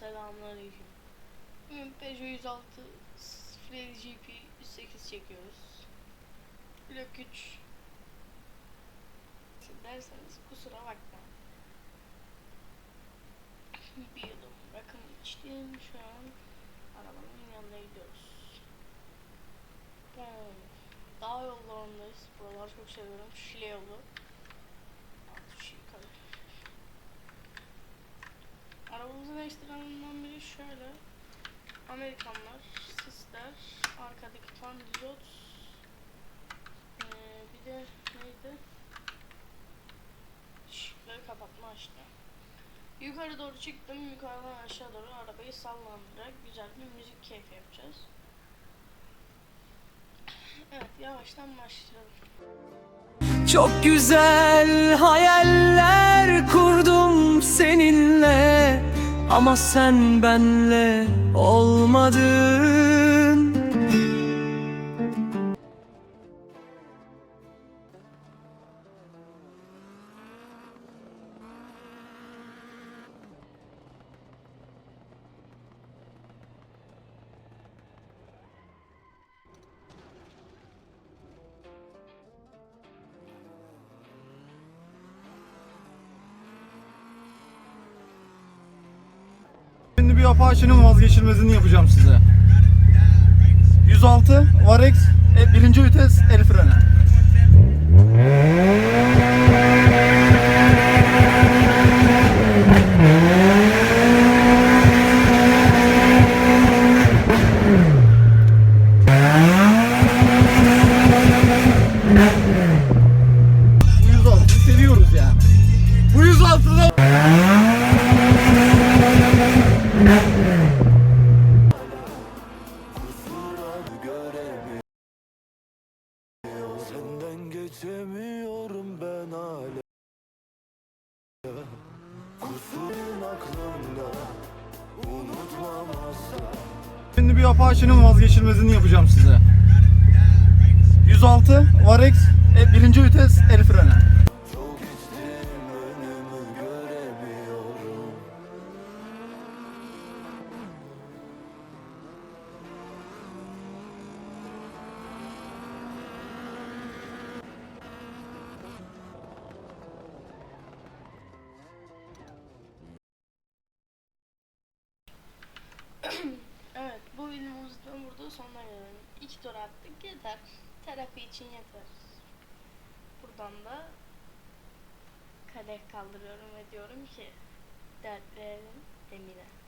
Selamünaleyküm. Bugün Peugeot 106 Flex GP 108 çekiyoruz. Blok 3 derseniz kusura bakma. Bir yudum rakım içtim şu an arabanın yanına gidiyoruz. Boom. Dağ yollarındayız. Buraları çok seviyorum. Şile yolu. Altı şey kalır. Şöyle. Amerikanlar, sisler, arkadaki fan dizot. Ee, bir de neydi? Işıkları kapatma açtı. Yukarı doğru çıktım. Yukarıdan aşağı doğru arabayı sallandırarak güzel bir müzik keyfi yapacağız. Evet yavaştan başlayalım. Çok güzel hayaller seninle Ama sen benle olmadın bir Apache'nin vazgeçilmezini yapacağım size. 106 Varex e, birinci vites el freni. Şimdi bir Apache'nin vazgeçilmezini yapacağım size. 106 Varex e, birinci vites el freni. Evet, bu videomuzda burada sonuna gelelim. İki tur attık yeter. Terapi için yeter. Buradan da kadeh kaldırıyorum ve diyorum ki dertlerin demine.